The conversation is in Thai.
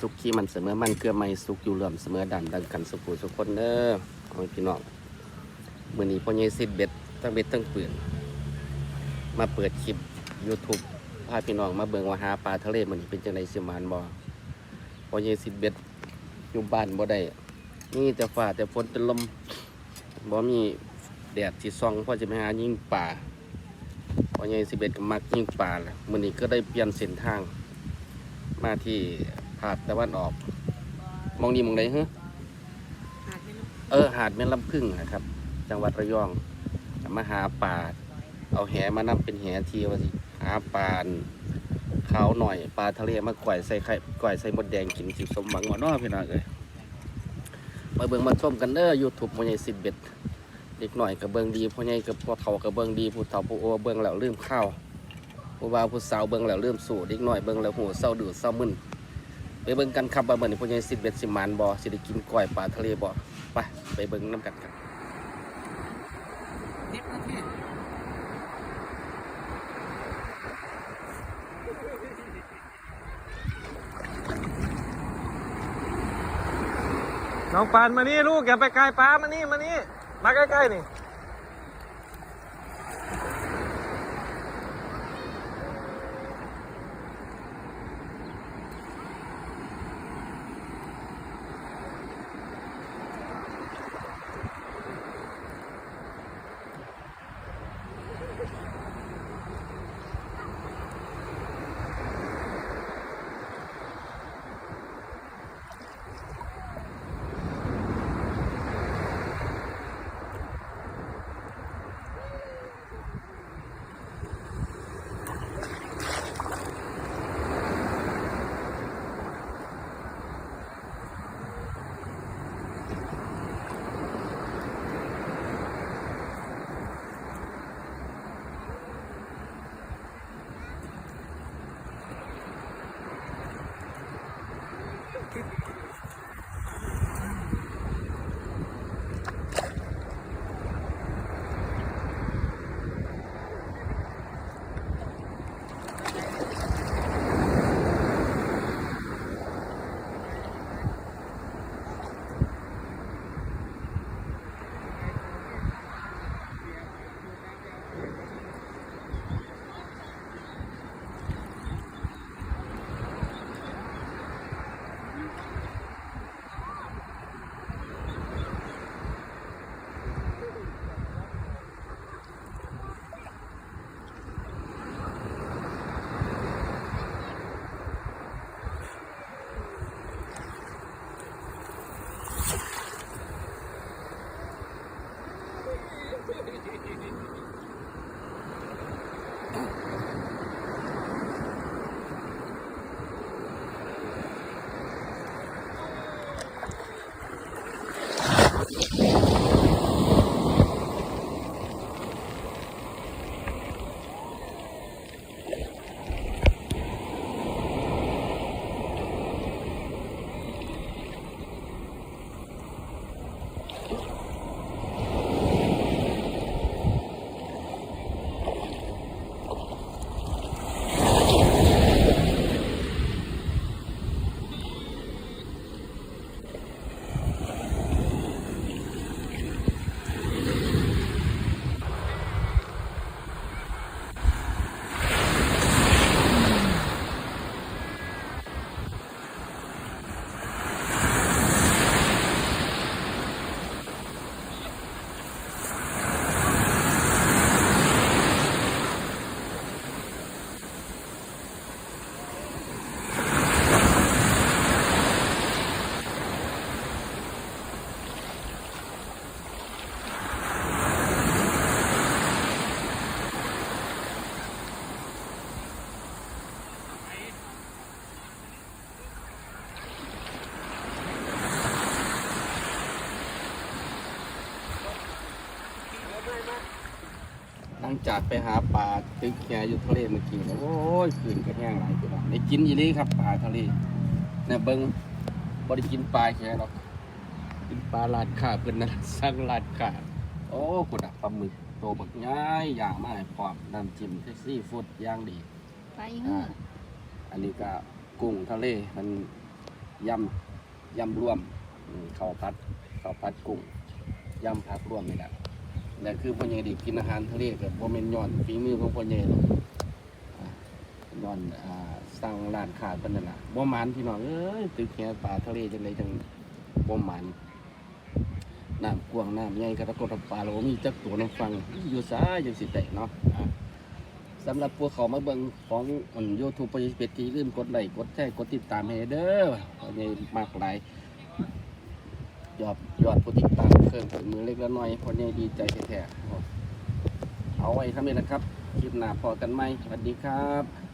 สุขที่มันเสมอมันเกลือไม่สุขอยู่เหลื่อมเสมอดันดังกันสุขุสุขคนเด้อขอให้พี่น้องมื่อนี้พ่อใหญ่สิทธิ์เบ็ดทั้งเบ็ดทั้งปืน มาเปิดคลิป YouTube พาพี่น้องมาเบิ่งว่าหาปลาทะเลมือนี้เป็นจังไดสิมานบ่พ่อใหญ่สิทธิ์เบ็ดอยู่บ้านบ่ได้นี่แต่ฟ้าแต่ฝนแต่ลมบ่มีแดดที่ส่องพ่อจะไปหายิงป่าพ่อใหญ่สิทธิ์เบ็ดก็มักยิงป่าแหละมื้อนี้ก็ได้เปลี่ยนเส้นทางมาที่ หาดตะวันออก มองดีมองใดฮะหาดไม่รู้เออ หาดแม่ลำพึ่งนะครับ จังหวัดระยองมาหาปลาเอาแหมานำเป็นแหทีว่าสิหาปลาขาวหน่อยปลาทะเลมาก่อยใส่ไข่ก่อยใส่มดแดงกินสิสมหวังว่าน้อพี่น้องเอ้ยมาเบิ่งมาชมกันเด้อยูทูบพ่อใหญ่สิบเบ็ดเด็กหน่อยกับเบิ่งดีพ่อใหญ่กับพ่อเฒ่ากับเบิ่งดีผู้เฒ่าผู้โอเบิ่งแล้วลืมข้าวผู้บ่าวผู้สาวเบิ่งแล้วลืมสู่เด็กหน่อยเบิ่งแล้วหูเศร้าดื้อเศร้ามึน ไปเบิ่งกันครับว่าเมื่อนี้พ่อใหญ่สิบเบ็ดสิมานบ่สิได้กินก้อยปลาทะเลบ่ไปไปเบิ่งน้ำกันครับเด็กนาทีน้องปานมานี่ลูกอย่าไปไกลป้ามานี่มานี่มาใกล้ๆนี่ ลังจากไปหาปลาตึกแหอยู่ทะเลเมื่อกี้เนี่ยโอ้ยคืนก็แห้งหลายพี่น้องได้กินอีหลีครับปลาทะเลเนี่ยเบิ้งบ่ได้กินปลาแค่หรอกกินปลาลาดขาเพิ่นนั่นสั่งลาดขาโอ้กุดอะปลาหมึกโตบักง่ายอย่างมากพร้อมน้ำจิ้มซีฟู้ดอย่างดีไปเหือ่าอะอันนี้ก็กุ้งทะเลมันยำยำรวมอืมข้าวผัดข้าวผัดกุ้งยำผักรวมนี่แหละ นี่คือพ่อใหญ่ไดิกินอาหารทะเลกับโมเมนย้อนฝีมือของพ่อใหญ่หรอกอะย้อนอ่าสั่งร้านค้าเป็นนั่นแหละบ่หมันพี่น้องเอ้ยตึกแหปลาทะเลจังไดจังบ่หมันน้ำกวางน้ำใหญ่กระกดปลาเรามีจักตัวน้ำฟังอยู่ซ้ายอยู่สิแตกเนาะสำหรับพวกเขามาเบิ่งของอันยูทูบไปเป็ดที่ลืมกดไลค์กดแชร์กดติดตามให้เด้อเพราะมีมากหลาย ยอดยอดผู้ติดตามเพิ่มขึ้นมือเล็กละน้อยเพราะนี่ดีใจแท้ๆเอาไว้ทำนี้นะครับคลิปหน้าพอกันไหมสวัสดีครับ